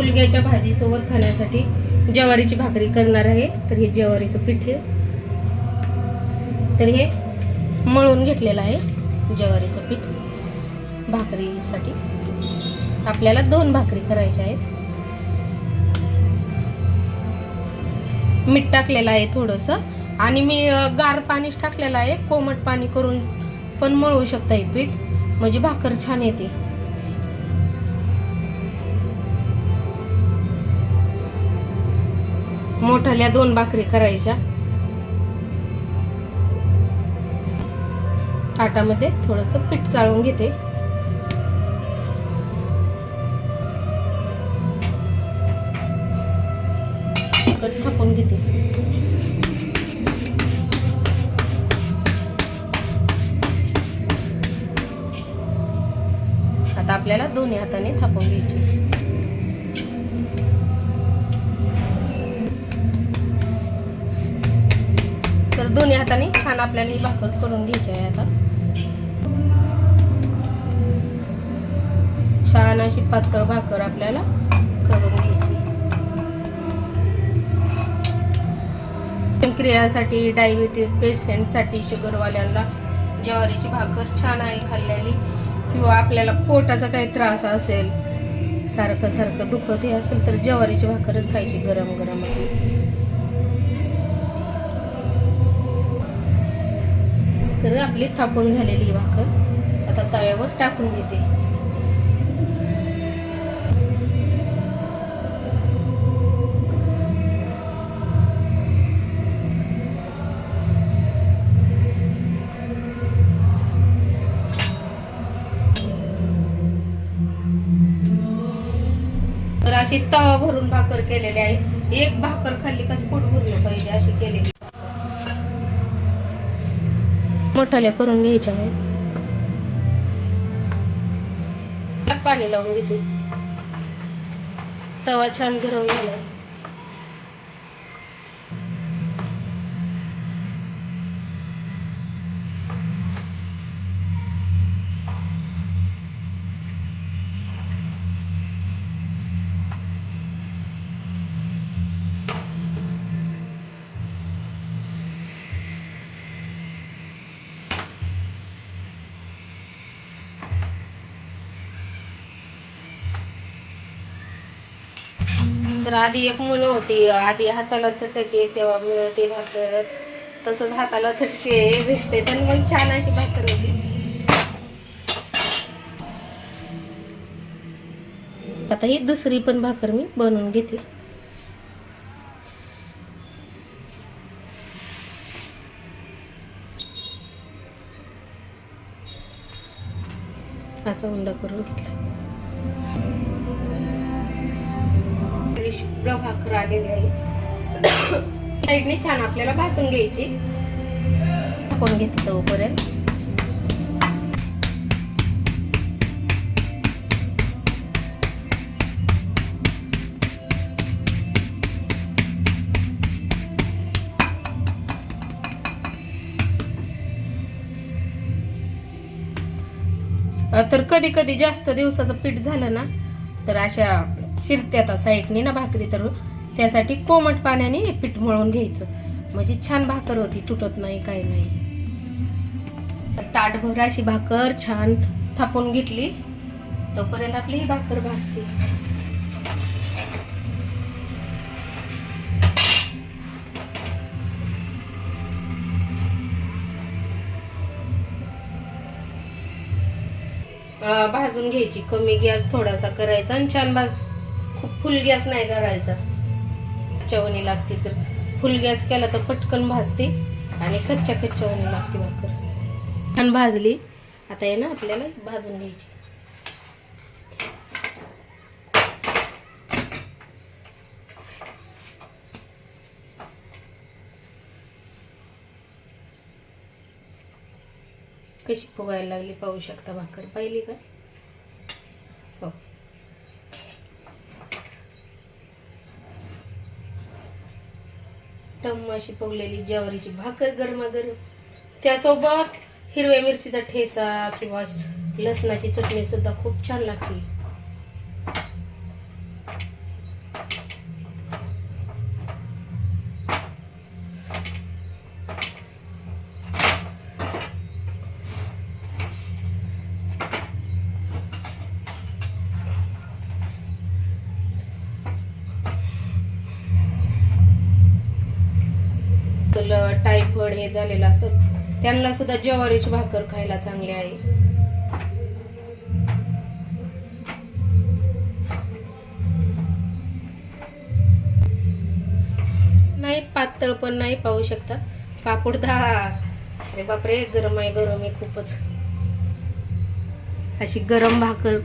फुलग्याच्या भाजीसोबत खाण्यासाठी ज्वारीची भाकरी करणार आहे. तर हे ज्वारीचं पीठ आहे. तर हे मळून घेतलेलं आहे ज्वारीचं पीठ भाकरीसाठी. आपल्याला दोन भाकरी करायच्या आहेत. मीठ टाकलेलं आहे थोडंसं. आणि मी गार पाणीच टाकलेलं आहे. कोमट पाणी करून पण मळू शकता हे पीठ. म्हणजे भाकर छान येते. मोठाल्या दोन भाकरी करायच्या. ताटामध्ये थोडस पीठ चाळून घेते. थापून घेते. आता आपल्याला दोन्ही हाताने थापून घ्यायची. तर दोन्ही हाताने छान आपल्याला ही भाकर करून घ्यायची आहे आता. छान अशी पातळ भाकर आपल्याला करून घ्यायची. क्रियासाठी डायबिटीस पेशंटसाठी शुगरवाल्यांना ज्वारीची भाकर छान आहे खाल्लेली. किंवा आपल्याला पोटाचा काही त्रास असेल सारखं सारखं दुखत हे असेल तर ज्वारीची भाकरच खायची गरम गरम आहे. तर आपली थापून झालेली ही भाकर. आता तव्यावर टाकून घेते. तर अशी तवा भरून भाकर केलेली आहे. एक भाकर खाल्ली का पोट भरलं पाहिजे अशी केलेली. मोठाल्या करून घ्यायच्या आहे पाणी लावून घेते. तवा छान गरम झाला. तर आधी एक मुलं होती आधी हाताला चटके तेव्हा मिळते भाकर तसंच हाताला चटके भेटते. तर मग छान अशी भाकर होती. आता ही दुसरी पण भाकर मी बनवून घेते. असा उंडा करून घेतला. शुभ्र भाकर आलेली आहे. साईडने छान आपल्याला भाजून घ्यायची. आपण घेते तोपर्यंत. तर कधी कधी जास्त दिवसाचं पीठ झालं ना तर अशा चिरत्यात साईडने ना भाकरी तर. त्यासाठी कोमट पाण्याने पीठ मळून घ्यायचं. म्हणजे छान भाकर होती तुटत नाही काही नाही. ताटभर अशी भाकर छान थापून घेतली. तोपर्यंत आपली ही भाकर भाजते. अं, भाजून घ्यायची. कमी गॅस थोडासा करायचा आणि छान भाज खूप फुल गॅस नाही करायचा. चवणी लागते जर फुल गॅस केला तर पटकन भाजते आणि कच्च्या कच्च्यावणी लागते भाकर. छान भाजली. आता आहे ना आपल्याला भाजून घ्यायची. कशी फुगायला लागली पाहू शकता भाकर? पाहिली का? टम अशी पवलेली ज्वारीची भाकर गरमागरम. त्यासोबत हिरव्या मिरचीचा ठेसा किंवा लसणाची चटणी सुद्धा खूप छान लागते. असेल टायफॉइड हे झालेलं असेल त्यांना सुद्धा ज्वारीची भाकर खायला चांगली आहे. नाही पातळ पण नाही पाहू शकता. पापड दहा अरे बापरे गरम आहे गरम आहे खूपच. अशी गरम भाकर